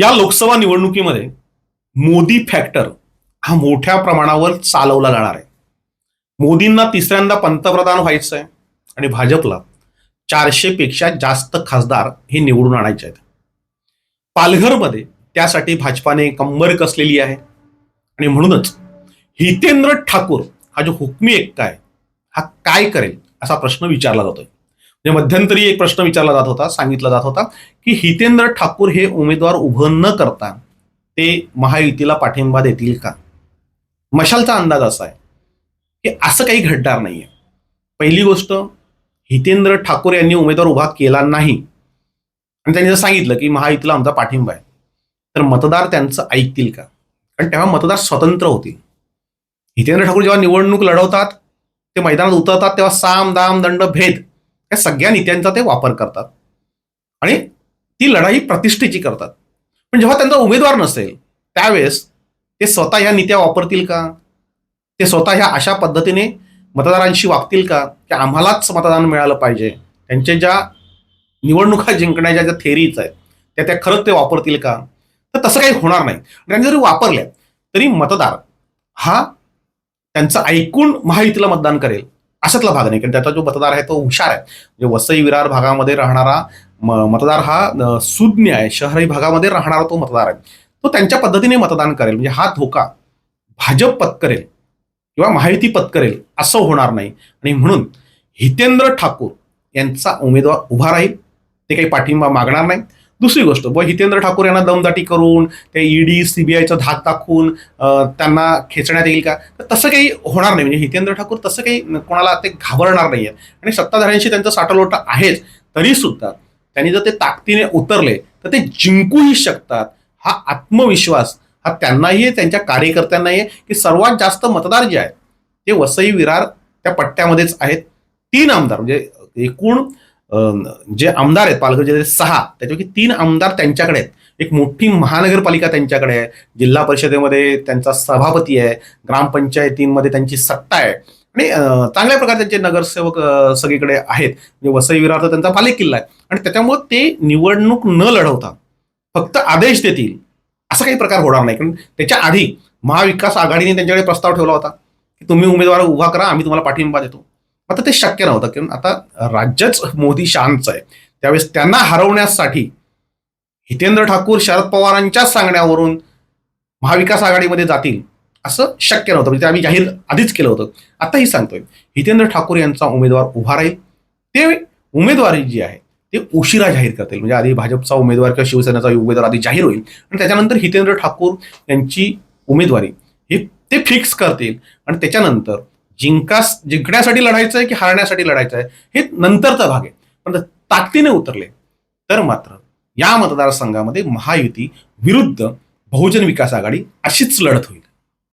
या लोकसभा निवडणुकीमध्ये मोदी फॅक्टर हा मोठ्या प्रमाणावर चालवला जाणार आहे. मोदींना तिसऱ्यांदा पंतप्रधान व्हायचं आहे आणि भाजपला चारशे पेक्षा जास्त खासदार हे निवडून आणायचे आहेत. पालघरमध्ये त्यासाठी भाजपाने कंबर कसलेली आहे. आणि म्हणूनच हितेंद्र ठाकूर हा जो हुकमी एक्का आहे हा काय करेल असा प्रश्न विचारला जातोय. म्हणजे मध्यंतरी एक प्रश्न विचारला जात होता सांगितला जात होता की हितेंद्र ठाकूर हे उमेदवार उभं न करता ते महायुतीला पाठिंबा देतील का? मशालचा अंदाज असा आहे की असं काही घडणार नाहीये. पहिली गोष्ट हितेंद्र ठाकूर यांनी उमेदवार उभा केला नाही. आणि त्यांनी जर सांगितलं की महायुतीला आमचा पाठिंबा आहे तर मतदार त्यांचं ऐकतील का? कारण तेव्हा मतदार स्वतंत्र होतील. हितेंद्र ठाकूर जेव्हा निवडणूक लढवतात ते मैदानात उतरतात तेव्हा साम दाम दंड भेद या सगळ्या नीत्यांचा ते वापर करतात. आणि ती लढाई प्रतिष्ठेची करतात. पण जेव्हा त्यांचा उमेदवार नसेल त्यावेळेस ते स्वतः ह्या नीत्या वापरतील का? ते स्वतः ह्या अशा पद्धतीने मतदारांशी वागतील का? की आम्हालाच मतदान मिळालं पाहिजे. त्यांच्या ज्या निवडणुका जिंकण्याच्या ज्या थेरीज आहेत त्या त्या खरंच ते वापरतील का? तर तसं काही होणार नाही. आणि त्यांनी जरी वापरल्या तरी मतदार हा त्यांचं ऐकून महायुतीला मतदान करेल. अशातला भाग नाही. कारण त्याचा जो मतदार आहे तो हुशार आहे. म्हणजे वसई विरार भागामध्ये राहणारा म- मतदार हा सुज्ञ आहे. शहरी भागामध्ये राहणारा तो मतदार आहे. तो त्यांच्या पद्धतीने मतदान करेल. म्हणजे हा धोका भाजप पत्करेल किंवा माहिती पत्करेल असं होणार नाही. आणि म्हणून हितेंद्र ठाकूर यांचा उमेदवार उभा राहील. ते काही पाठिंबा मागणार नाही. दुसरी गोष्ट बुवा हितेंद्र ठाकूर यांना दमदाटी करून ते ईडी सीबीआयचा धाक दाखवून त्यांना खेचण्यात येईल का? तर तसं काही होणार नाही. म्हणजे हितेंद्र ठाकूर तसं काही कोणाला ते घाबरणार नाही आहे आणि सत्ताधाऱ्यांशी त्यांचं साठलोटा आहेच तरी सुद्धा त्यांनी जर ते ताकदीने उतरले तर ते जिंकूही शकतात. हा आत्मविश्वास हा त्यांनाही आहे त्यांच्या कार्यकर्त्यांनाही आहे की सर्वात जास्त मतदार जे आहेत ते वसई विरार त्या पट्ट्यामध्येच आहेत. तीन आमदार म्हणजे एकूण जे आमदार आहेत पालघर जिल्ह्याचे सहा त्याच्यापैकी तीन आमदार त्यांच्याकडे आहेत. एक मोठी महानगरपालिका त्यांच्याकडे आहे. जिल्हा परिषदेमध्ये त्यांचा सभापती आहे. ग्रामपंचायतींमध्ये त्यांची सत्ता आहे. आणि चांगल्या प्रकारे त्यांचे नगरसेवक सगळीकडे आहेत. म्हणजे वसई विरार त्यांचा पालिक किल्ला आहे. आणि त्याच्यामुळे ते निवडणूक न लढवता फक्त आदेश देतील असा काही प्रकार होणार नाही. कारण त्याच्या आधी महाविकास आघाडीने त्यांच्याकडे प्रस्ताव ठेवला होता की तुम्ही उमेदवार उभा करा आम्ही तुम्हाला पाठिंबा देतो. आता ते शक्य नव्हतं कारण आता राज्यच मोदी शांतच आहे. त्यावेळेस त्यांना हरवण्यासाठी हितेंद्र ठाकूर शरद पवारांच्याच सांगण्यावरून महाविकास आघाडीमध्ये जातील असं शक्य नव्हतं. म्हणजे आम्ही जाहीर आधीच केलं होतं. आताही सांगतोय हितेंद्र ठाकूर यांचा उमेदवार उभा राहील. ते उमेदवारी जी आहे ते उशिरा जाहीर करतील. म्हणजे आधी भाजपचा उमेदवार किंवा शिवसेनेचा उमेदवार आधी जाहीर होईल. आणि त्याच्यानंतर हितेंद्र ठाकूर यांची उमेदवारी हे ते फिक्स करतील. आणि त्याच्यानंतर जिंकास जिंकण्यासाठी लढायचं आहे की हारण्यासाठी लढायचं आहे हे नंतरचा भाग आहे. पण ताकदीने उतरले तर मात्र या मतदारसंघामध्ये महायुती विरुद्ध बहुजन विकास आघाडी अशीच लढत होईल.